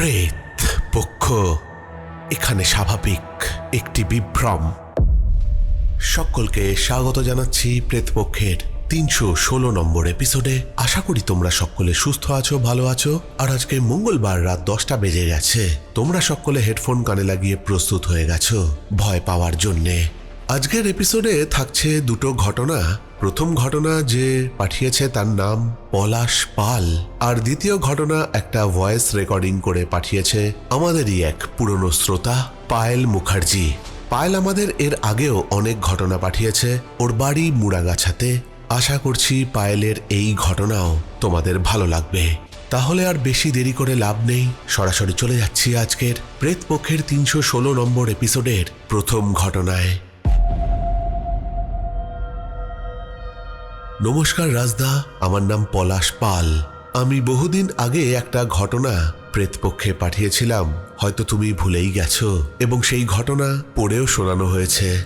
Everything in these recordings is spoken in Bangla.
প্রেত পক্ষ এখানে স্বাভাবিক একটি বিভ্রম। সকলকে স্বাগত জানাচ্ছি প্রেতপক্ষের তিনশো ষোলো নম্বর এপিসোডে। আশা করি তোমরা সকলে সুস্থ আছো, ভালো আছো। আর আজকে মঙ্গলবার রাত দশটা বেজে গেছে। তোমরা সকলে হেডফোন কানে লাগিয়ে প্রস্তুত হয়ে গেছো ভয় পাওয়ার জন্যে। আজকের এপিসোডে থাকছে দুটো ঘটনা। প্রথম ঘটনা যে পাঠিয়েছে তার নাম পলাশ পাল, আর দ্বিতীয় ঘটনা একটা ভয়েস রেকর্ডিং করে পাঠিয়েছে আমাদেরই এক পুরনো শ্রোতা, পায়েল মুখার্জি। পায়েল আমাদের এর আগেও অনেক ঘটনা পাঠিয়েছে ওর বাড়ি মুড়াগাছাতে। আশা করছি পায়েলের এই ঘটনাও তোমাদের ভালো লাগবে। তাহলে আর বেশি দেরি করে লাভ নেই, সরাসরি চলে যাচ্ছি আজকের প্রেতপক্ষের তিনশো ষোলো নম্বর এপিসোডের প্রথম ঘটনায়। নমস্কার রাজদা, আমার নাম পলাশ পাল। আমি বহুদিন আগে একটা ঘটনা প্রেতপক্ষে পাঠিয়েছিলাম। হয়তো তুমি ভুলেই গেছো। এবং সেই ঘটনা পড়েও শোনানো হয়েছে।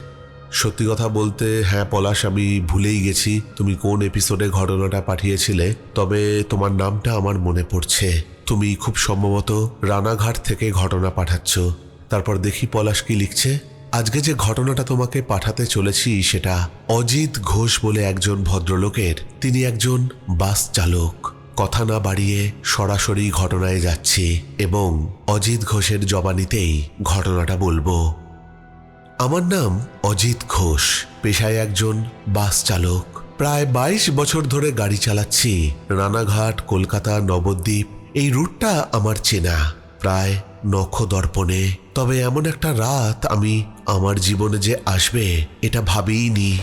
সত্যি কথা বলতে হ্যাঁ পলাশ, আমি ভুলেই গেছি। তুমি কোন এপিসোডে ঘটনাটা পাঠিয়েছিলে? তবে তোমার নামটা আমার মনে পড়ছে। তুমি খুব সম্ভবত রানাঘাট থেকে ঘটনা পাঠাচ্ছ। তারপর দেখি পলাশ কি লিখছে। আজকে যে ঘটনাটা তোমাকে পাঠাতে চলেছি সেটা অজিত ঘোষ বলে একজন ভদ্রলোকের। তিনি একজন বাস চালক। কথা না বাড়িয়ে সরাসরি ঘটনায় যাচ্ছি এবং অজিত ঘোষের জবানিতেই ঘটনাটা বলব। আমার নাম অজিত ঘোষ, পেশায় একজন বাস চালক। প্রায় বাইশ বছর ধরে গাড়ি চালাচ্ছি। রানাঘাট, কলকাতা, নবদ্বীপ, এই রুটটা আমার চেনা। প্রায় নখ দর্পণে তবে এমন একটা রাত আমি আমার জীবনে যে আসবে, এটা ভাবিইনি।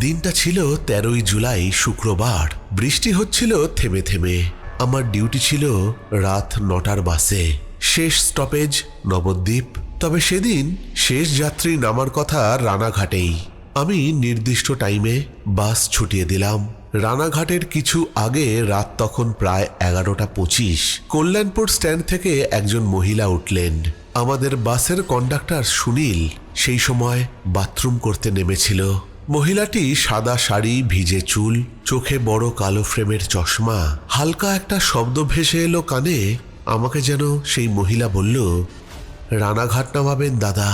দিনটা ছিল তেরোই জুলাই, শুক্রবার। বৃষ্টি হচ্ছিল থেমে থেমে। আমার ডিউটি ছিল রাত নটার বাসে। শেষ স্টপেজ নবদ্বীপ। তবে সেদিন শেষ যাত্রী নামার কথা রানাঘাটেই। আমি নির্দিষ্ট টাইমে বাস ছুটিয়ে দিলাম। রানাঘাটের কিছু আগে রাত তখন প্রায় এগারোটা পঁচিশ। কল্যাণপুর স্ট্যান্ড থেকে একজন মহিলা উঠলেন। আমাদের বাসের কন্ডাক্টর সুনীল সেই সময় বাথরুম করতে নেমেছিল। মহিলাটি সাদা শাড়ি, ভিজে চুল, চোখে বড় কালো ফ্রেমের চশমা, হালকা একটা শব্দ ভেসে এলো কানে। আমাকে যেন সেই মহিলা বলল, রানাঘাট নামাবেন, দাদা।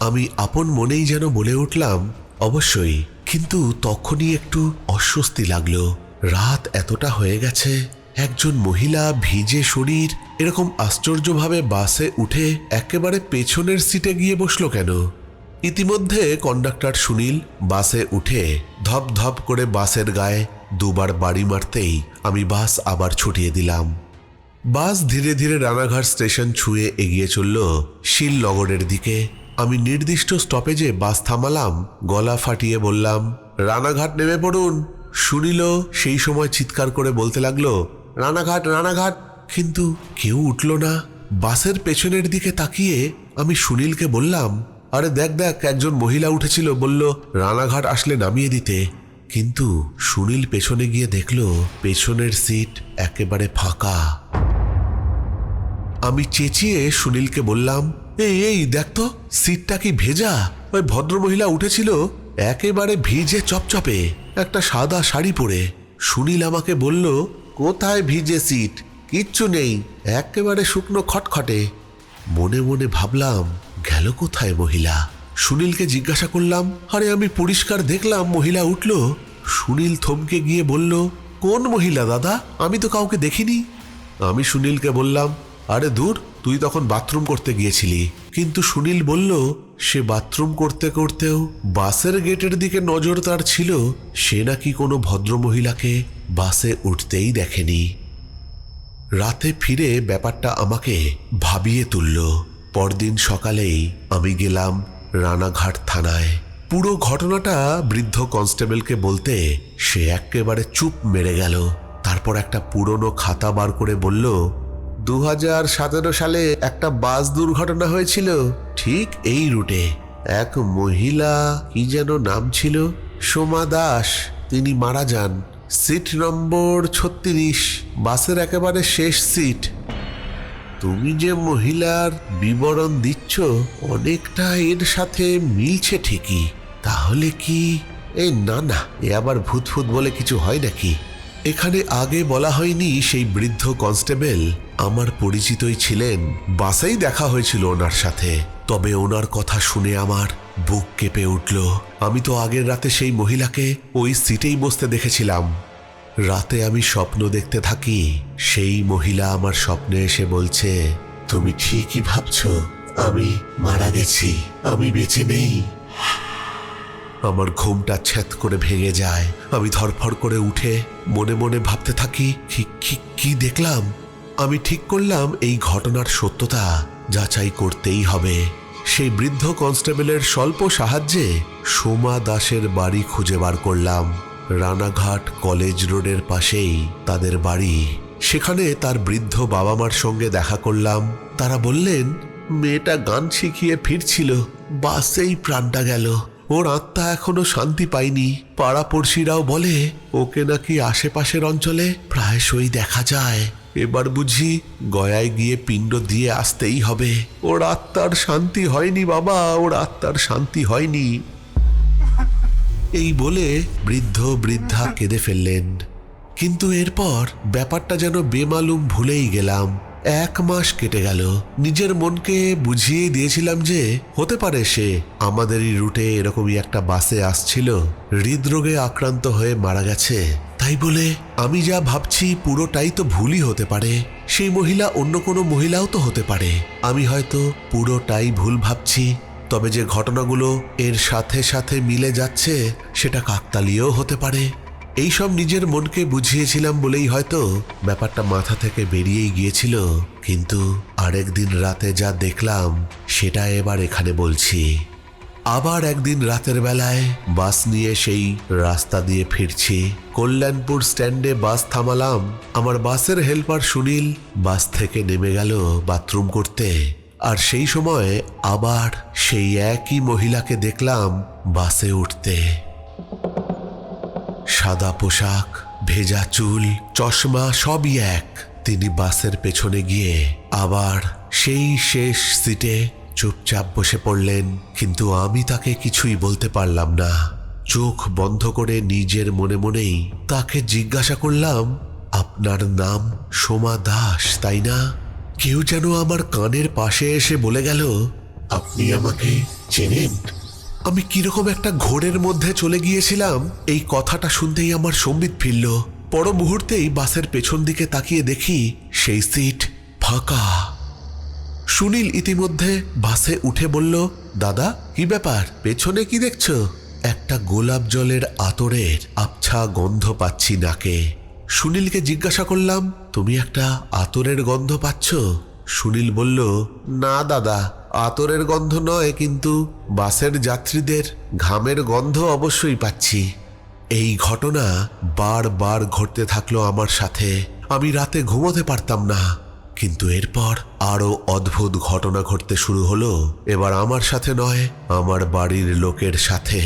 আমি আপন মনেই যেন বলে উঠলাম, অবশ্যই। কিন্তু তখনই একটু অস্বস্তি লাগল। রাত এতটা হয়ে গেছে, একজন মহিলা ভিজে শরীর, এরকম আশ্চর্যভাবে বাসে উঠে একেবারে পেছনের সিটে গিয়ে বসল কেন? ইতিমধ্যে কন্ডাক্টর সুনীল বাসে উঠে ধপ ধপ করে বাসের গায়ে দুবার বাড়ি মারতেই আমি বাস আবার ছুটিয়ে দিলাম। বাস ধীরে ধীরে রানাঘাট স্টেশন ছুঁয়ে এগিয়ে চলল শিলনগরের দিকে। আমি নির্দিষ্ট স্টপেজে বাস থামালাম, গলা ফাটিয়ে বললাম, রানাঘাট নেমে পড়ুন। শুনিল, সেই সময় চিৎকার করে বলতে লাগল, রানাঘাট রানাঘাট। কিন্তু কেউ উঠল না। বাসের পেছনের দিকে তাকিয়ে আমি সুনীলকে বললাম, আরে দেখ দেখ, একজন মহিলা উঠেছিল। বলল, রানাঘাট আসলে নামিয়ে দিতে। কিন্তু সুনীল পেছনে গিয়ে দেখল, পেছনের সিট একেবারে ফাঁকা। আমি চেঁচিয়ে সুনীলকে বললাম এই এই, দেখ তো, সিটটা কি ভেজা? ওই ভদ্রমহিলা উঠেছিল, একেবারে ভিজে চপচপে, একটা সাদা শাড়ি পরে। সুনীল আমাকে বলল, কোথায় ভিজে সিট? কিচ্ছু নেই, একেবারে শুকনো খটখটে। মনে মনে ভাবলাম, গেল কোথায় মহিলা? সুনীলকে জিজ্ঞাসা করলাম, আরে, আমি পরিষ্কার দেখলাম, মহিলা উঠল। সুনীল থমকে গিয়ে বলল, কোন মহিলা দাদা? আমি তো কাউকে দেখিনি। আমি সুনীলকে বললাম, আরে, দূর তুই তখন বাথরুম করতে গিয়েছিলি। কিন্তু সুনীল বলল, সে বাথরুম করতে করতেও বাসের গেটের দিকে নজর তার ছিল। সে নাকি কোনো ভদ্রমহিলাকে বাসে উঠতেই দেখেনি। রাতে ফিরে ব্যাপারটা আমাকে ভাবিয়ে তুলল। পরদিন সকালেই আমি গেলাম রানাঘাট থানায়। পুরো ঘটনাটা বৃদ্ধ কনস্টেবলকে বলতে সে একেবারে চুপ মেরে গেল। তারপর একটা পুরনো খাতা বার করে বলল দু হাজার সতেরো সালে একটা বাস দুর্ঘটনা হয়েছিল ঠিক এই রুটে। এক মহিলা, কি যেন নাম ছিল? সোমা দাস, তিনি মারা যান। সিট নম্বর ছত্রিশ, বাসের একেবারে শেষ সিট। তুমি যে মহিলার বিবরণ দিচ্ছ, অনেকটা এর সাথে মিলছে ঠিকই। তাহলে কি? এই না না, এ আবার ভূত ফুত বলে কিছু হয় নাকি? এখানে আগে বলা হয়নি সেই বৃদ্ধ কনস্টেবল। আমার পরিচিতই ছিলেন। বাসেই দেখা হয়েছিল ওনার সাথে। তবে ওনার কথা শুনে আমার বুক কেঁপে উঠল। আমি তো আগের রাতে সেই মহিলাকে ওই সিটেই বসতে দেখেছিলাম। রাতে আমি স্বপ্ন দেখতে থাকি। সেই মহিলা আমার স্বপ্নে এসে বলছে, তুমি ঠিকই ভাবছ। আমি মারা গেছি। আমি বেঁচে নেই। আমার ঘুমটা ছেদ করে ভেঙে যায়। আমি ধরফর করে উঠে মনে মনে ভাবতে থাকি, কি দেখলাম? আমি ঠিক করলাম এই ঘটনার সত্যতা যাচাই করতেই হবে। সেই বৃদ্ধ কনস্টেবলের স্বল্প সাহায্যে সোমা দাসের বাড়ি খুঁজে বার করলাম। রানাঘাট কলেজ রোডের পাশেই তাদের বাড়ি। সেখানে তার বৃদ্ধ বাবা মার সঙ্গে দেখা করলাম। তারা বললেন, মেয়েটা গান শিখিয়ে ফিরছিল, বাসেই প্রাণটা গেল। ওর আত্মা এখনও শান্তি পায়নি। পাড়াপড়শিরাও বলে, ওকে নাকি আশেপাশের অঞ্চলে প্রায়শই দেখা যায়। এবার বুঝি গয়ায় গিয়ে পিণ্ড দিয়ে আসতেই হবে। ওর আত্মার শান্তি হয়নি বাবা, ওর আত্মার শান্তি হয়নি। এই বলে বৃদ্ধ বৃদ্ধা কেঁদে ফেললেন। কিন্তু এরপর ব্যাপারটা যেন বেমালুম ভুলেই গেলাম। এক মাস কেটে গেল। নিজের মনকে বুঝিয়ে দিয়েছিলাম যে হতে পারে সে আমাদেরই রুটে এরকমই একটা বাসে আসছিল। হৃদরোগে আক্রান্ত হয়ে মারা গেছে। তাই বলে আমি যা ভাবছি পুরোটাই তো ভুলই হতে পারে। সেই মহিলা অন্য কোনো মহিলাও তো হতে পারে। আমি হয়তো পুরোটাই ভুল ভাবছি। তবে যে ঘটনাগুলো এর সাথে সাথে মিলে যাচ্ছে, সেটা কাকতালীয় হতে পারে। এইসব নিজের মনকে বুঝিয়েছিলাম বলেই হয়তো ব্যাপারটা মাথা থেকে বেরিয়েই গিয়েছিল। কিন্তু আরেকদিন রাতে যা দেখলাম, সেটা এবার এখানে বলছি। আবার একদিন রাতের বেলায় বাস নিয়ে সেই রাস্তা দিয়ে ফিরছি। কল্যাণপুর স্ট্যান্ডে বাস থামালাম। আমার বাসের হেল্পার সুনীল বাস থেকে নেমে গেল বাথরুম করতে। আর সেই সময় আবার সেই একই মহিলাকে দেখলাম বাসে উঠতে। সাদা পোশাক, ভেজা চুল, চশমা সবই এক। তিনি বাসের পেছনে গিয়ে আবার সেই শেষ সিটে চুপচাপ বসে পড়লেন, কিন্তু আমি তাকে কিছুই বলতে পারলাম না। চোখ বন্ধ করে নিজের মনে মনেই তাকে জিজ্ঞাসা করলাম, আপনার নাম সোমা দাস, তাই না? কেউ যেন আমার কানের পাশে এসে বলে গেল, আপনি আমাকে চেনেন? আমি কীরকম একটা ঘোরের মধ্যে চলে গিয়েছিলাম, এই কথাটা শুনতেই আমার সম্বিত ফিরল। পর মুহূর্তেই বাসের পেছন দিকে তাকিয়ে দেখি সেই সিট ফাঁকা। সুনীল ইতিমধ্যে বাসে উঠে বলল, দাদা, কি ব্যাপার? পেছনে কি দেখছ? একটা গোলাপ জলের আতরের আবছা গন্ধ পাচ্ছি নাকে। সুনীলকে জিজ্ঞাসা করলাম, তুমি একটা আতরের গন্ধ পাচ্ছ? সুনীল বলল, না, দাদা আতরের গন্ধ নয়, কিন্তু বাসের যাত্রীদের ঘামের গন্ধ অবশ্যই পাচ্ছি। এই ঘটনা বারবার ঘটতে থাকল আমার সাথে। আমি রাতে ঘুমোতে পারতাম না, কিন্তু এরপর আরও অদ্ভুত ঘটনা ঘটতে শুরু হলো। এবার আমার সাথে নয়, আমার বাড়ির লোকের সাথে।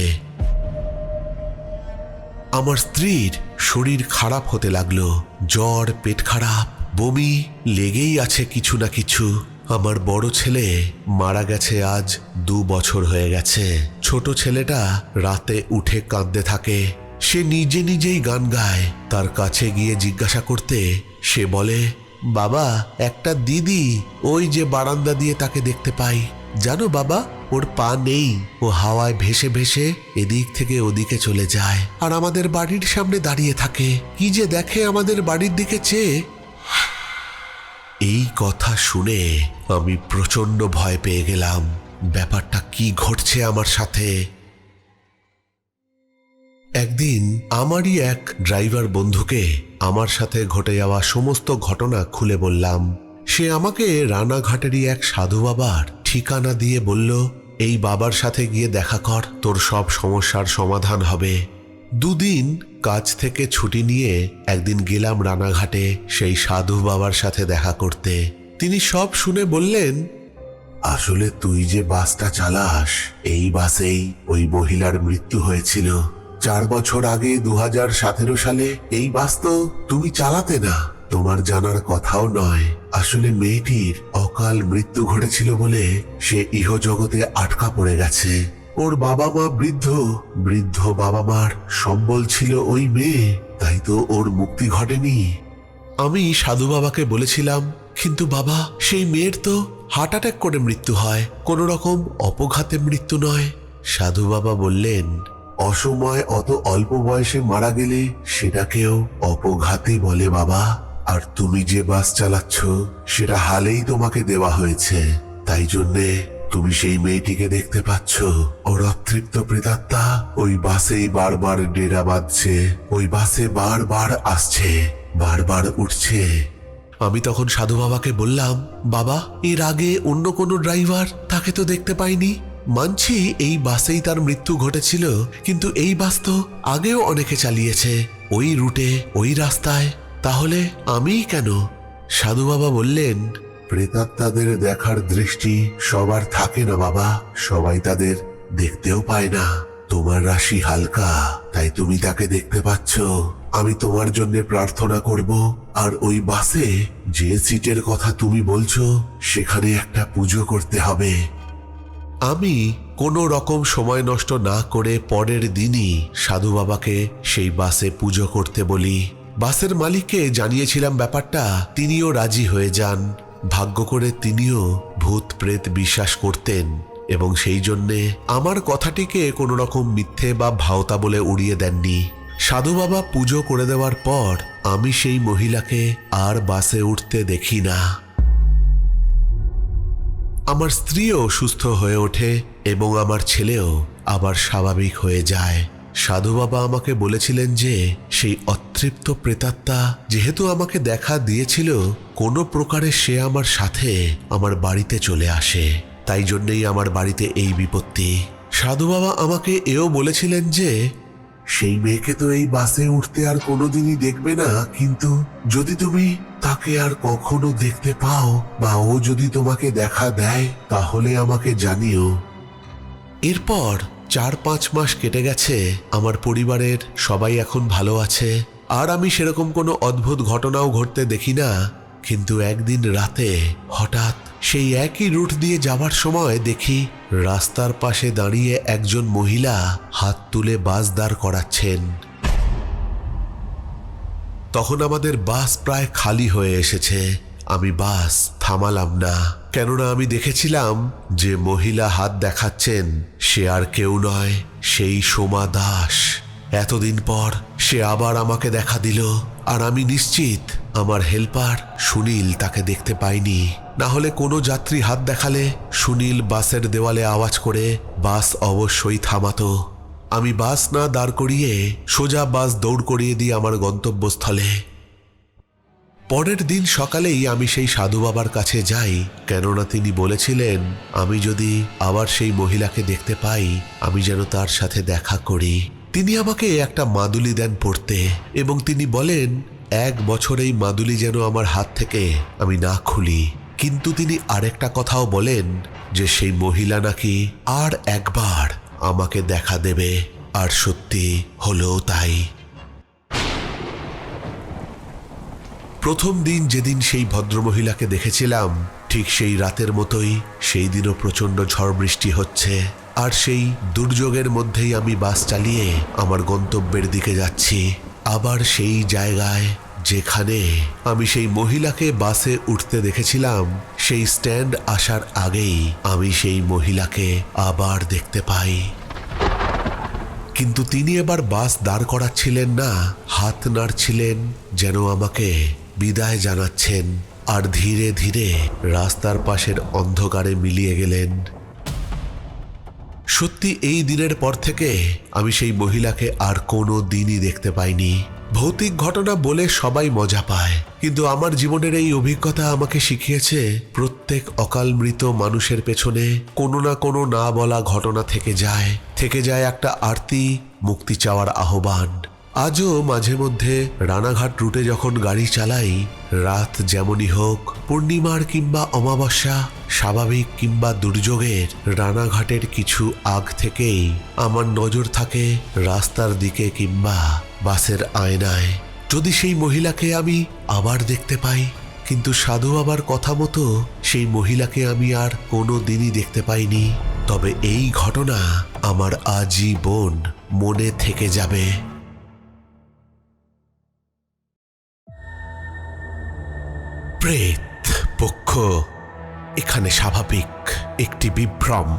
আমার স্ত্রীর শরীর খারাপ হতে লাগল। জ্বর, পেট খারাপ, বমি লেগেই আছে কিছু না কিছু। আমার বড় ছেলে মারা গেছে আজ দু বছর হয়ে গেছে। ছোট ছেলেটা রাতে উঠে কাঁদতে থাকে। সে নিজে নিজেই গান গায়। তার কাছে গিয়ে জিজ্ঞাসা করতে সে বলে, বাবা, একটা দিদি ওই যে বারান্দা দিয়ে তাকে দেখতে পাই। জানো বাবা, ওর পা নেই। ও হাওয়ায় ভেসে ভেসে এদিক থেকে ওদিকে চলে যায়। আর আমাদের বাড়ির সামনে দাঁড়িয়ে থাকে। কি যে দেখে আমাদের বাড়ির দিকে চেয়ে এই কথা শুনে আমি প্রচণ্ড ভয় পেয়ে গেলাম। ব্যাপারটা কি ঘটছে আমার সাথে? একদিন আমারই এক ড্রাইভার বন্ধুকে আমার সাথে ঘটে যাওয়া সমস্ত ঘটনা খুলে বললাম। সে আমাকে রানাঘাটেরই এক সাধু বাবার ঠিকানা দিয়ে বলল, এই বাবার সাথে গিয়ে দেখা কর, তোর সব সমস্যার সমাধান হবে। দুদিন কাজ থেকে ছুটি নিয়ে একদিন গেলাম রানাঘাটে সেই সাধু বাবার সাথে দেখা করতে। তিনি সব শুনে বললেন, আসলে তুই যে বাসটা চালাস, এই বাসেই ওই মহিলার মৃত্যু হয়েছিল। চার বছর আগে দু হাজার সতেরো সালে এই বাস তো তুমি চালাতে না। তোমার জানার কথাও নয়। আসলে মেয়েটির অকাল মৃত্যু ঘটেছিল বলে সে ইহজগতে আটকা পড়ে গেছে। ওর বাবা মা বৃদ্ধ। বৃদ্ধ বাবা মার সম্বল ছিল ওই মেয়ে, তাই তো ওর মুক্তি ঘটেনি। আমি সাধু বাবাকে বলেছিলাম, কিন্তু বাবা, সেই মেয়ের তো হার্ট অ্যাটাক করে মৃত্যু হয়, কোনো রকম অপঘাতে মৃত্যু নয়। সাধু বাবা বললেন, অসময় অত অল্প বয়সে মারা গেলে সেটাকেও অপঘাতই বলে বাবা। আর তুমি যে বাস চালাচ্ছ, সেটা হালেই তোমাকে দেওয়া হয়েছে। তাই জন্যে তুমি সেই মেয়েটিকে দেখতে পাচ্ছ? ওর অতৃপ্ত প্রেতাত্মা, ওই বাসেই বারবার ডেরা বাঁধছে। ওই বাসে বারবার আসছে, বারবার উঠছে। আমি তখন সাধু বাবাকে বললাম, বাবা, এর আগে অন্য কোনো ড্রাইভার তাকে তো দেখতে পাইনি? মানছি এই বাসেই তার মৃত্যু ঘটেছিল, কিন্তু এই বাস তো আগেও অনেকে চালিয়েছে। ওই রুটে, ওই রাস্তায়, তাহলে আমিই কেন? সাধু বাবা বললেন প্রেতাত্মাদের দেখার দৃষ্টি সবার থাকে না বাবা। সবাই তাদের দেখতেও পায় না। তোমার রাশি হালকা, তাই তুমি তাকে দেখতে পাচ্ছ। আমি তোমার জন্য প্রার্থনা করব, আর ওই বাসে যে সিটের কথা তুমি বলছো, সেখানে একটা পুজো করতে হবে। আমি কোনো রকম সময় নষ্ট না করে পরের দিনই সাধু বাবাকে সেই বাসে পুজো করতে বলি। বাসের মালিককে জানিয়েছিলাম ব্যাপারটা, তিনিও রাজি হয়ে যান। ভাগ্য করে তিনিও ভূত প্রেত বিশ্বাস করতেন এবং সেই জন্যে আমার কথাটিকে কোনো রকম মিথ্যে বা ভাওতা বলে উড়িয়ে দেননি। সাধু বাবা পুজো করে দেওয়ার পর আমি সেই মহিলাকে আর বাসে উঠতে দেখি না। আমার স্ত্রীও সুস্থ হয়ে ওঠে এবং আমার ছেলেও আবার স্বাভাবিক হয়ে যায়। সাধু বাবা আমাকে বলেছিলেন যে সেই অতৃপ্ত প্রেতাত্মা যেহেতু আমাকে দেখা দিয়েছিল, কোনো প্রকারে সে আমার সাথে আমার বাড়িতে চলে আসে। তাই জন্যেই আমার বাড়িতে এই বিপত্তি। সাধু বাবা আমাকে এও বলেছিলেন যে, সেই মেয়েকে তো এই বাসে উঠতে আর কোনোদিনই দেখবে না, কিন্তু যদি তুমি তাকে আর কখনো দেখতে পাও বা ও যদি তোমাকে দেখা দেয়, তাহলে আমাকে জানিও। এরপর চার পাঁচ মাস কেটে গেছে, আমার পরিবারের সবাই এখন ভালো আছে। আর আমি সেরকম কোনো অদ্ভুত ঘটনাও ঘটতে দেখি না, কিন্তু একদিন রাতে হঠাৎ সেই একই রুট দিয়ে যাবার সময় দেখি রাস্তার পাশে দাঁড়িয়ে একজন মহিলা হাত তুলে বাস দাঁড় করাচ্ছেন। তখন আমাদের বাস প্রায় খালি হয়ে এসেছে, আমি বাস থামালাম না। কেননা আমি দেখেছিলাম যে মহিলা হাত দেখাচ্ছেন, সে আর কেউ নয়, সেই সোমা দাস। এতদিন পর সে আবার আমাকে দেখা দিল, আর আমি নিশ্চিত আমার হেল্পার সুনীল তাকে দেখতে পাইনি। না হলে কোনো যাত্রী হাত দেখালে সুনীল বাসের দেওয়ালে আওয়াজ করে বাস অবশ্যই থামাতো। আমি বাস না দাঁড় করিয়ে সোজা বাস দৌড় করিয়ে দিই আমার গন্তব্যস্থলে। পরের দিন সকালেই আমি সেই সাধু বাবার কাছে যাই, কেননা তিনি বলেছিলেন, আমি যদি আবার সেই মহিলাকে দেখতে পাই, আমি যেন তার সাথে দেখা করি। তিনি আমাকে একটা মাদুলি দেন পড়তে, এবং তিনি বলেন, এক বছর এই মাদুলি যেন আমার হাত থেকে আমি না খুলি। কিন্তু তিনি আরেকটা কথাও বলেন, যে সেই মহিলা নাকি আর একবার আমাকে দেখা দেবে, আর সত্যি হলো তাই। প্রথম দিন যেদিন সেই ভদ্রমহিলাকে দেখেছিলাম, ঠিক সেই রাতের মতোই সেই দিনও প্রচণ্ড ঝড় বৃষ্টি হচ্ছে। আর সেই দুর্যোগের মধ্যেই আমি বাস চালিয়ে আমার গন্তব্যের দিকে যাচ্ছি। আবার সেই জায়গায় যেখানে আমি সেই মহিলাকে বাসে উঠতে দেখেছিলাম, সেই স্ট্যান্ড আসার আগেই আমি সেই মহিলাকে আবার দেখতে পাই। কিন্তু তিনি এবার বাস দাঁড় করাচ্ছিলেন না, হাত নাড়ছিলেন যেন আমাকে বিদায় জানাচ্ছেন আর ধীরে ধীরে রাস্তার পাশের অন্ধকারে মিলিয়ে গেলেন। সত্যি এই দিনের পর থেকে আমি সেই মহিলাকে আর কোনো দিনই দেখতে পাইনি। ভৌতিক ঘটনা বলে সবাই মজা পায়, কিন্তু আমার জীবনের এই অভিজ্ঞতা আমাকে শিখিয়েছে প্রত্যেক অকাল মৃত মানুষের পেছনে কোনো না কোনো না বলা ঘটনা থেকে যায় থেকে যায় একটা আরতি, মুক্তি চাওয়ার আহ্বান। আজও মাঝে মধ্যে রানাঘাট রুটে যখন গাড়ি চালাই, রাত যেমনই হোক, পূর্ণিমার কিংবা অমাবস্যা, স্বাভাবিক কিংবা দুর্যোগের রানাঘাটের কিছু আগ থেকেই আমার নজর থাকে রাস্তার দিকে কিংবা বাসের আয়নায়। যদি সেই মহিলাকে আমি আবার দেখতে পাই, কিন্তু সাধু বাবার কথা মতো সেই মহিলাকে আমি আর কোনো দিনই দেখতে পাইনি, তবে এই ঘটনা আমার আজীবন মনে থেকে যাবে। প্রেত পক্ষ, এখানে স্বাভাবিক একটি বিভ্রম।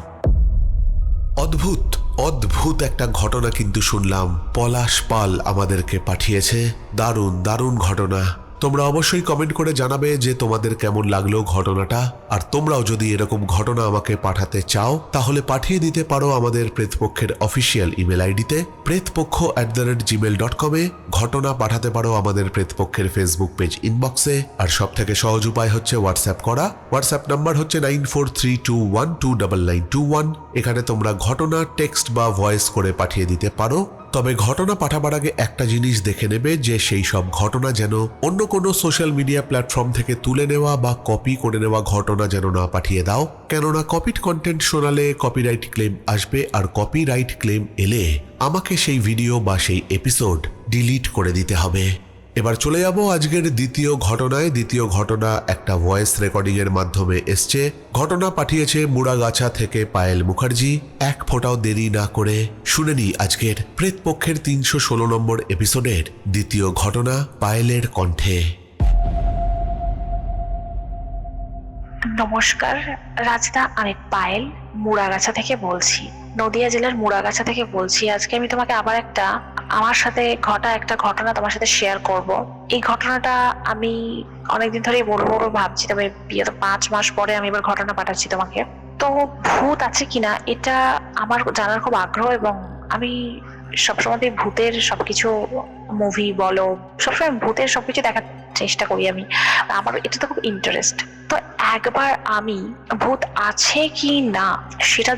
অদ্ভুত অদ্ভুত একটা ঘটনা কিন্তু শুনলাম। পলাশ পাল আমাদেরকে পাঠিয়েছে। দারুণ দারুণ ঘটনা। তোমরা অবশ্যই কমেন্ট করে জানাবে যে তোমাদের কেমন লাগল ঘটনাটা। আর তোমরাও যদি এরকম ঘটনা আমাকে পাঠাতে চাও, তাহলে পাঠিয়ে দিতে পারো আমাদের প্রেতপক্ষের অফিসিয়াল ইমেল আইডিতে। Pretpakkho at the rate gmail dot কমে ঘটনা পাঠাতে পারো আমাদের প্রেতপক্ষের ফেসবুক পেজ ইনবক্সে আর সব থেকে সহজ উপায় হচ্ছে হোয়াটসঅ্যাপ করা। হোয়াটসঅ্যাপ নাম্বার হচ্ছে nine four three two one two double nine two one এখানে তোমরা ঘটনা টেক্সট বা ভয়েস করে পাঠিয়ে দিতে পারো। তবে ঘটনা পাঠাবার আগে একটা জিনিস দেখে নেবে যে সেই সব ঘটনা যেন অন্য কোনো সোশ্যাল মিডিয়া প্ল্যাটফর্ম থেকে তুলে নেওয়া বা কপি করে নেওয়া ঘটনা যেন না পাঠিয়ে দাও। কেননা কপিড কন্টেন্ট শোনালে কপিরাইট ক্লেম আসবে আর কপিরাইট ক্লেম এলে আমাকে সেই ভিডিও বা সেই এপিসোড ডিলিট করে দিতে হবে। এবার চলে যাব আজকের দ্বিতীয় ঘটনায়। দ্বিতীয় ঘটনা একটা ভয়েস রেকর্ডিং এর মাধ্যমে এসছে। ঘটনা পাঠিয়েছে মুড়াগাছা থেকে পায়েল মুখার্জি। এক ফোঁটাও দেরি না করে শুনে নি আজকের প্রেতপক্ষের তিনশো ষোলো নম্বর এপিসোডের দ্বিতীয় ঘটনা পায়েলের কণ্ঠে। নমস্কার, রাজদা আমি পায়েল, মুড়াগাছা থেকে বলছি। নদিয়া জেলার মুড়াগাছা থেকে বলছি, আজকে আমি তোমাকে আবার একটা, আমার সাথে ঘটা একটা ঘটনা তোমার সাথে শেয়ার করব। এই ঘটনাটা আমি অনেকদিন ধরেই বলব বলব ভাবছি, তবে বিয়ে তো পাঁচ মাস পরে আমি এবার ঘটনা পাঠাচ্ছি তোমাকে। তো ভূত আছে কিনা, এটা আমার জানার খুব আগ্রহ এবং আমি সবসময় ভূতের সবকিছু মুভি বলো, সবসময় ভূতের সবকিছু দেখার চেষ্টা করি আমি। আমার, এটা তো খুব ইন্টারেস্ট তো একবার আমি ভূত আছে কি না, সেটা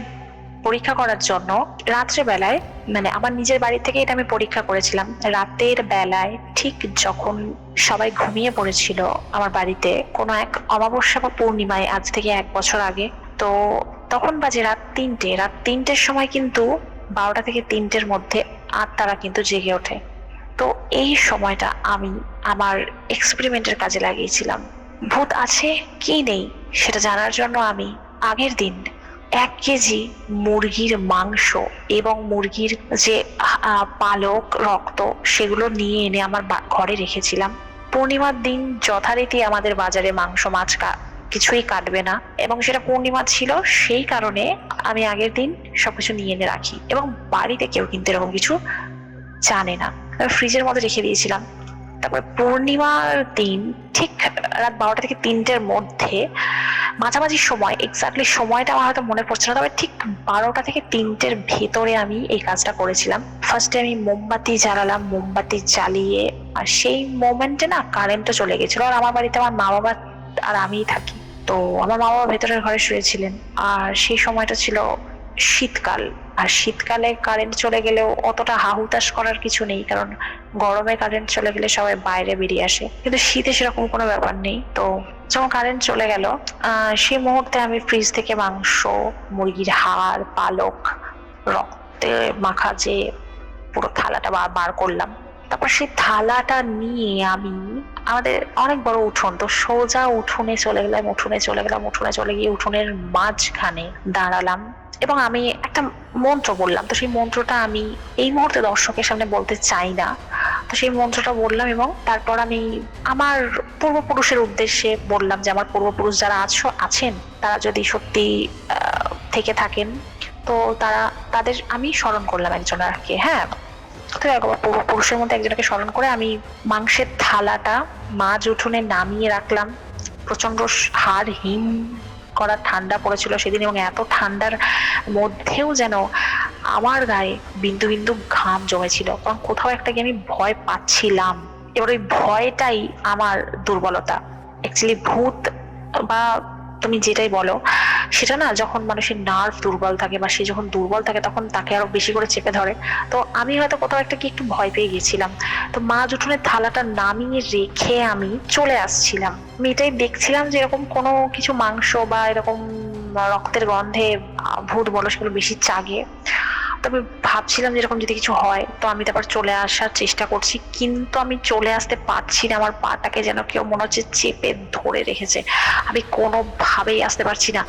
পরীক্ষা করার জন্য রাত্রে বেলায় মানে আমার নিজের বাড়ি থেকে এটা আমি পরীক্ষা করেছিলাম। রাতের বেলায় ঠিক যখন সবাই ঘুমিয়ে পড়েছিল আমার বাড়িতে, কোনো এক অমাবস্যা বা পূর্ণিমায়, আজ থেকে এক বছর আগে, তো তখন বাজে রাত তিনটে। রাত তিনটের সময় কিন্তু বারোটা থেকে তিনটের মধ্যে আত্মারা কিন্তু জেগে ওঠে। তো এই সময়টা আমি আমার এক্সপেরিমেন্টের কাজে লাগিয়েছিলাম। ভূত আছে কি নেই, সেটা জানার জন্য আমি আগের দিন এক কেজি মুরগির মাংস এবং মুরগির যে পালক রক্ত সেগুলো নিয়ে এনে আমার ঘরে রেখেছিলাম। পূর্ণিমার দিন যথারীতি আমাদের বাজারে মাংস, মাছ কিছুই কাটবে না এবং সেটা পূর্ণিমা ছিল সেই কারণে আমি আগের দিন সবকিছু নিয়ে এনে রাখি এবং বাড়িতে কেউ কিন্তু এরকম কিছু জানে না। ফ্রিজের মধ্যে রেখে দিয়েছিলাম। তারপরে পূর্ণিমার দিন ঠিক রাত বারোটা থেকে তিনটের মধ্যে মাঝামাঝি সময় এক্স্যাক্টলি সময়টা আমার হয়তো মনে পড়ছে না, তবে ঠিক বারোটা থেকে তিনটের ভেতরে আমি এই কাজটা করেছিলাম। ফার্স্টে আমি মোমবাতি জ্বালালাম, মোমবাতি জ্বালিয়ে আর সেই মোমেন্টে না কারেন্টও চলে গেছিল। আর আমার বাড়িতে আমার মা বাবা আর আমিই থাকি। তো আমার মা বাবা ভেতরের ঘরে শুয়েছিলেন। আর সেই সময়টা ছিল শীতকাল। আর শীতকালে কারেন্ট চলে গেলেও অতটা হাহুতাশ করার কিছু নেই, কারণ গরমে কারেন্ট চলে গেলে সবাই বাইরে বেরিয়ে আসে। কিন্তু শীতে সেরকম কোনো ব্যাপার নেই। তো যখন কারেন্ট চলে গেল সেই মুহূর্তে আমি ফ্রিজ থেকে মাংস, মুরগির হাড়, পালক, রক্তে মাখা যে পুরো থালাটা বার বার করলাম, তারপর সেই থালাটা নিয়ে আমি আমাদের অনেক বড় উঠোন, তো সোজা উঠোনে চলে গেলাম, উঠোনে চলে গেলাম, উঠোনে চলে গিয়ে উঠোনের মাঝখানে দাঁড়ালাম। এবং আমি একটা মন্ত্র বললাম, তো সেই মন্ত্রটা আমি এই মুহূর্তে দর্শকের সামনে বলতে চাই না। তো সেই মন্ত্রটা বললাম এবং তারপর আমি আমার পূর্বপুরুষের উদ্দেশ্যে বললাম যে আমার পূর্বপুরুষ যারা আছো, আছেন, তারা যদি সত্যি থেকে থাকেন, তো তারা, তাদের আমি স্মরণ করলাম একজনকে হ্যাঁ? তো একবার পূর্বপুরুষের মধ্যে একজনকে স্মরণ করে আমি মাংসের থালাটা মাঝ উঠোনে নামিয়ে রাখলাম। প্রচণ্ড হাড় হিম করা ঠান্ডা পড়েছিল সেদিন এবং এত ঠান্ডার মধ্যেও যেন আমার গায়ে বিন্দু বিন্দু ঘাম জমেছিল। কারণ কোথাও একটা গিয়ে আমি ভয় পাচ্ছিলাম। এবার ওই ভয়টাই আমার দুর্বলতা। অ্যাকচুয়ালি ভূত বা তুমি যেটাই বলো সেটা না যখন মানুষের নার্ভ দুর্বল থাকে বা সে যখন দুর্বল থাকে তখন তাকে আরও বেশি করে চেপে ধরে। তো আমি হয়তো কোথাও একটা কি একটু ভয় পেয়ে গেছিলাম তো মা উঠোনের থালাটা নামিয়ে রেখে আমি চলে আসছিলাম। আমি এটাই দেখছিলাম যে এরকম কোনো কিছু মাংস বা এরকম রক্তের গন্ধে ভূত বলো সেগুলো বেশি জাগে তো আমি ভাবছিলাম যে এরকম যদি কিছু হয়, তো আমি তারপর চলে আসার চেষ্টা করছি। কিন্তু আমি চলে আসতে পারছি না, আমার পাটাকে যেন কেউ মনে হচ্ছে চেপে ধরে রেখেছে। আমি কোনোভাবেই আসতে পারছি না।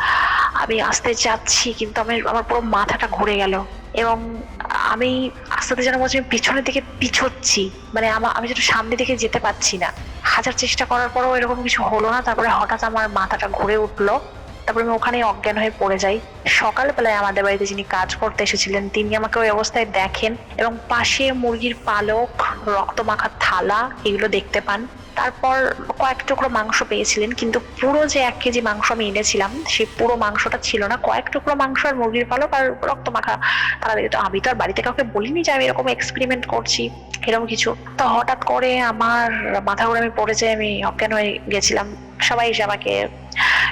আমি আসতে যাচ্ছি কিন্তু আমি, আমার পুরো মাথাটা ঘুরে গেল। এবং আমি আস্তে আস্তে যেন বলছি আমি পিছনের দিকে পিছোচ্ছি। মানে আমার আমি যেন সামনের দিকে যেতে পারছি না। হাজার চেষ্টা করার পরেও এরকম কিছু হলো না। তারপরে হঠাৎ আমার মাথাটা ঘুরে উঠল। তারপরে আমি ওখানেই অজ্ঞান হয়ে পড়ে যাই। সকালবেলায় আমাদের বাড়িতে যিনি কাজ করতে এসেছিলেন, তিনি আমাকে ওই অবস্থায় দেখেন এবং পাশে মুরগির পালক রক্ত মাখা থালা এগুলো দেখতে পান। তারপর কয়েক টুকরো মাংস পেয়েছিলেন, কিন্তু পুরো যে এক কেজি মাংস আমি এনেছিলাম সেই পুরো মাংসটা ছিল না। কয়েক টুকরো মাংস আর মুরগির পালক আর রক্ত মাখা তারা দেখে। তো আমি তো আর বাড়িতে কাউকে বলিনি যে আমি এরকম এক্সপেরিমেন্ট করছি। এরকম কিছু। তো হঠাৎ করে আমার মাথা ঘুরে আমি পড়ে যাই আমি অজ্ঞান হয়ে গেছিলাম। সবাই এসে আমাকে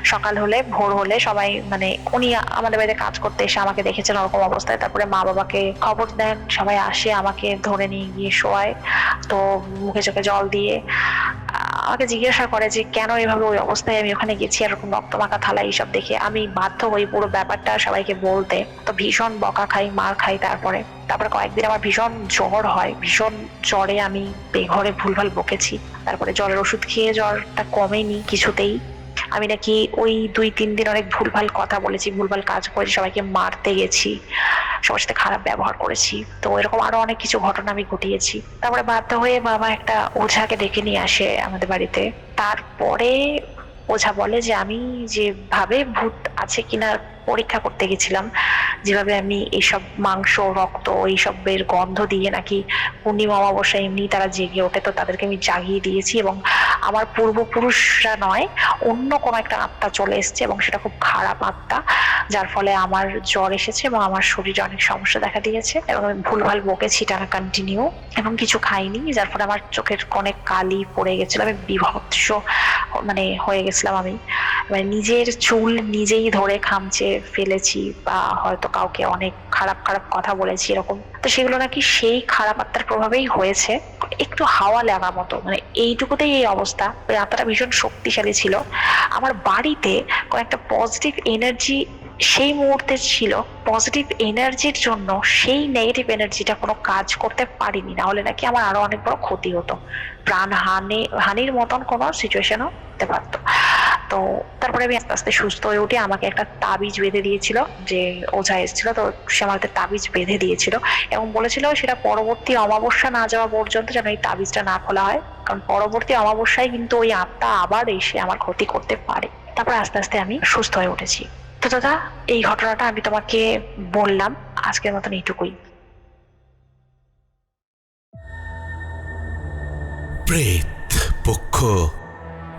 সকাল হলে, ভোর হলে সবাই মানে উনি আমাদের বাড়িতে কাজ করতে এসে আমাকে দেখেছেন ওরকম অবস্থায়। তারপরে মা বাবাকে খবর দেন, সবাই আসে আমাকে ধরে নিয়ে গিয়ে শোয়ায়। তো মুখে চোখে জল দিয়ে আমাকে জিজ্ঞাসা করে যে কেন এভাবে ওই অবস্থায় আমি ওখানে গেছি এরকম রক্তমাখা থালা এইসব দেখে। আমি বাধ্য হই পুরো ব্যাপারটা সবাইকে বলতে। তো ভীষণ বকা খাই, মার খাই তারপরে। তারপরে কয়েকদিন আমার ভীষণ জ্বর হয়। ভীষণ জ্বরে আমি বেঘরে ভুলভাল বকেছি। তারপরে জ্বরের ওষুধ খেয়ে জ্বরটা কমেনি কিছুতেই। আমি নাকি ওই দুই, তিন দিন অনেক ভুলভাল কথা বলেছি, ভুলভাল কাজ করেছি, সবাইকে মারতে গেছি, সবার সাথে খারাপ ব্যবহার করেছি। তো এরকম আরও অনেক কিছু ঘটনা আমি ঘটিয়েছি। তারপরে বাধ্য হয়ে বাবা একটা ওঝাকে ডেকে নিয়ে আসে আমাদের বাড়িতে। তারপরে ওঝা বলে যে, আমি যেভাবে ভূত আছে কিনা পরীক্ষা করতে গেছিলাম, যেভাবে আমি এইসব মাংস, রক্ত, এইসবের গন্ধ দিয়ে নাকি পূর্ণিমা অমাবস্যা এমনি তারা জেগে ওঠে, তো তাদেরকে আমি জাগিয়ে দিয়েছি এবং আমার পূর্বপুরুষরা নয়, অন্য কোনো একটা আত্মা চলে এসেছে এবং সেটা খুব খারাপ আত্মা, যার ফলে আমার জ্বর এসেছে এবং আমার শরীরে অনেক সমস্যা দেখা দিয়েছে এবং আমি ভুলভাল বকেছি টানা কন্টিনিউ এবং কিছু খাইনি, যার ফলে আমার চোখের অনেক কালি পড়ে গেছিল, আমি বিভৎস মানে হয়ে গেছিলাম আমি। মানে নিজের চুল নিজেই ধরে খামচে ফেলেছি বা হয়তো কাউকে অনেক খারাপ খারাপ কথা বলেছি এরকম। তো সেগুলো নাকি সেই খারাপ আত্মার প্রভাবেই হয়েছে। একটু হাওয়া লাগা মতো মানে এইটুকুতেই এই অবস্থা ওই আত্মাটা ভীষণ শক্তিশালী ছিল। আমার বাড়িতে কয়েকটা পজিটিভ এনার্জি সেই মুহূর্তে ছিল। পজিটিভ এনার্জির জন্য সেই নেগেটিভ এনার্জিটা কোনো কাজ করতে পারিনি। না হলে নাকি আমার আরও অনেক বড় ক্ষতি হতো। প্রাণ হানি, হানির মতন কোনো সিচুয়েশনও হতে পারতো। তো তারপরে আমি আস্তে আস্তে সুস্থ হয়ে উঠে আমাকে একটা তাবিজ বেঁধে দিয়েছিল, যে ওঝা এসেছিল, তো সে হাতে তাবিজ বেঁধে দিয়েছিল এবং বলেছিল সেটা পরবর্তী অমাবস্যা না যাওয়া পর্যন্ত যেন এই তাবিজটা না খোলা হয়, কারণ পরবর্তী অমাবস্যায় কিন্তু ওই আত্মা আবার এসে আমার ক্ষতি করতে পারে। তারপর আস্তে আস্তে আমি সুস্থ হয়ে উঠেছি। তো দাদা, এই ঘটনাটা আমি তোমাকে বললাম, আজকের মতন এইটুকুই। প্রেত পক্ষ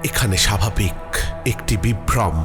এখানে স্বাভাবিক। একটি বিভ্রম।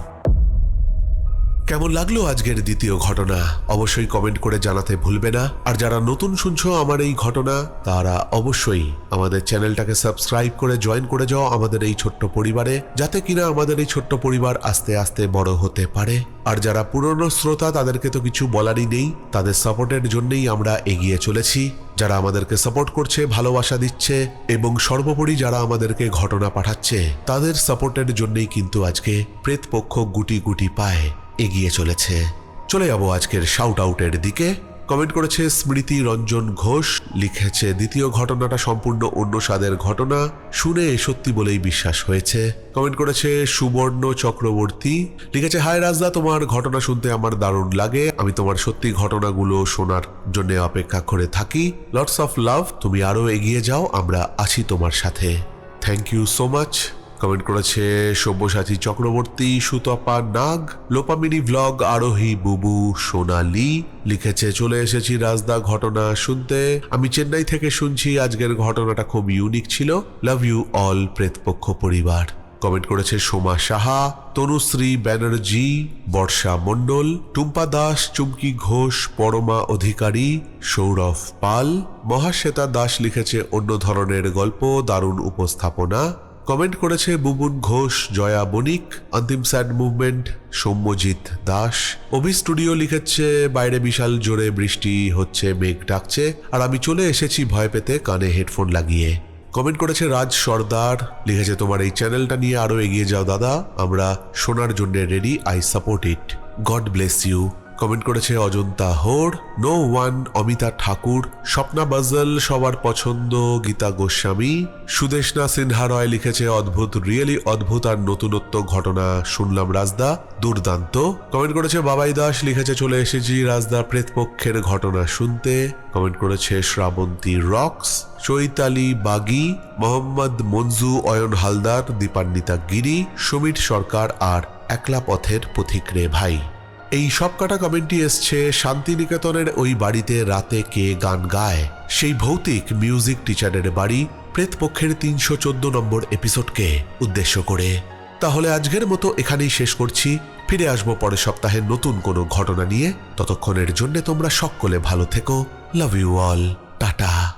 কেমন লাগল আজকের দ্বিতীয় ঘটনা? অবশ্যই কমেন্ট করে জানাতে ভুলবে না। আর যারা নতুন শুনছো আমার এই ঘটনা, তারা অবশ্যই আমাদের চ্যানেলটাকে সাবস্ক্রাইব করে জয়েন করে যাও আমাদের এই ছোট্ট পরিবারে, যাতে কিনা আমাদের এই ছোট্ট পরিবার আস্তে আস্তে বড় হতে পারে। আর যারা পুরনো শ্রোতা, তাদেরকে তো কিছু বলারই নেই। তাদের সাপোর্টের জন্যই আমরা এগিয়ে চলেছি। যারা আমাদেরকে সাপোর্ট করছে, ভালোবাসা দিচ্ছে, এবং সর্বোপরি যারা আমাদেরকে ঘটনা পাঠাচ্ছে, তাদের সাপোর্টের জন্যই কিন্তু আজকে প্রেতপক্ষ গুটি গুটি পায়। এগিয়ে চলেছে। চলে যাব আজকের শাউট আউটের দিকে। কমেন্ট করেছে স্মৃতি রঞ্জন ঘোষ, লিখেছে দ্বিতীয় ঘটনাটা সম্পূর্ণ অন্য স্বাদের ঘটনা, শুনে সত্যি বলেই বিশ্বাস হয়েছে। কমেন্ট করেছে সুবর্ণ চক্রবর্তী, লিখেছে, হায় রাজদা, তোমার ঘটনা শুনতে আমার দারুণ লাগে। আমি তোমার সত্যি ঘটনাগুলো শোনার জন্য অপেক্ষা করে থাকি। লটস অফ লাভ তুমি আরও এগিয়ে যাও, আমরা আছি তোমার সাথে। Thank you so much comment করেছে সব্যসাচী চক্রবর্তী, সুতপা নাগ, লোপামিনী ব্লগ আরোহী বুবু, সোনালি। লিখেছে, চলে এসেছি রাজদা ঘটনা শুনতে। আমি চেন্নাই থেকে শুনছি, আজকের ঘটনাটা খুব ইউনিক ছিল। লাভ ইউ অল প্রেতপক্ষ পরিবার। কমেন্ট করেছে সোমা সাহা, তনুশ্রী ব্যানার্জি, বর্ষা মণ্ডল, টুম্পা দাস, চুমকি ঘোষ, পরমা অধিকারী, সৌরভ পাল। মহাশ্বেতা দাস লিখেছে, অন্য ধরনের গল্প, দারুণ উপস্থাপনা। কমেন্ট করেছে Bubun Ghosh, Joya Banik Antim sad movement, Soumyajit Das. Abhi studio লিখেছে, বাইরে বিশাল জোরে বৃষ্টি হচ্ছে, মেঘ ডাকছে, আর আমি চলে এসেছি ভয় পেতে, কানে হেডফোন লাগিয়ে। কমেন্ট করেছে রাজ সর্দার, লিখেছে তোমার এই চ্যানেলটা নিয়ে আরও এগিয়ে যাও দাদা, আমরা শোনার জন্য ready I support it God bless you comment করেছে অজন্তা হোর নো ওয়ান অমিতা ঠাকুর, স্বপ্না বাজল, সবার পছন্দ গীতা গোস্বামী। সুদেশনা সিনহা রয় লিখেছে, অদ্ভুত, রিয়েলি অদ্ভুত আর নতুনত্ব ঘটনা, শুনলাম রাজদা, দুর্দান্ত। কমেন্ট করেছে, বাবাই দাস লিখেছে, চলে এসেছি রাজদা প্রেতপক্ষের ঘটনা শুনতে। কমেন্ট করেছে, শ্রাবন্তী রক্স, চৈতালি বাগি, মোহাম্মদ মঞ্জু অয়ন হালদার, দীপান্বিতা গিরি সমীর সরকার আর একলা পথের পথিক রে ভাই। এই সব কটা কমেন্টই এসছে, শান্তিনিকেতনের ওই বাড়িতে রাতে কে গান গায়? সেই ভৌতিক মিউজিক টিচারের বাড়ি, প্রেতপক্ষের তিনশো চোদ্দ নম্বর এপিসোডকে উদ্দেশ্য করে। তাহলে আজকের মতো এখানেই শেষ করছি। ফিরে আসব পরের সপ্তাহে নতুন কোনো ঘটনা নিয়ে। ততক্ষণের জন্য তোমরা সকলে ভালো থেকো। Love you all tata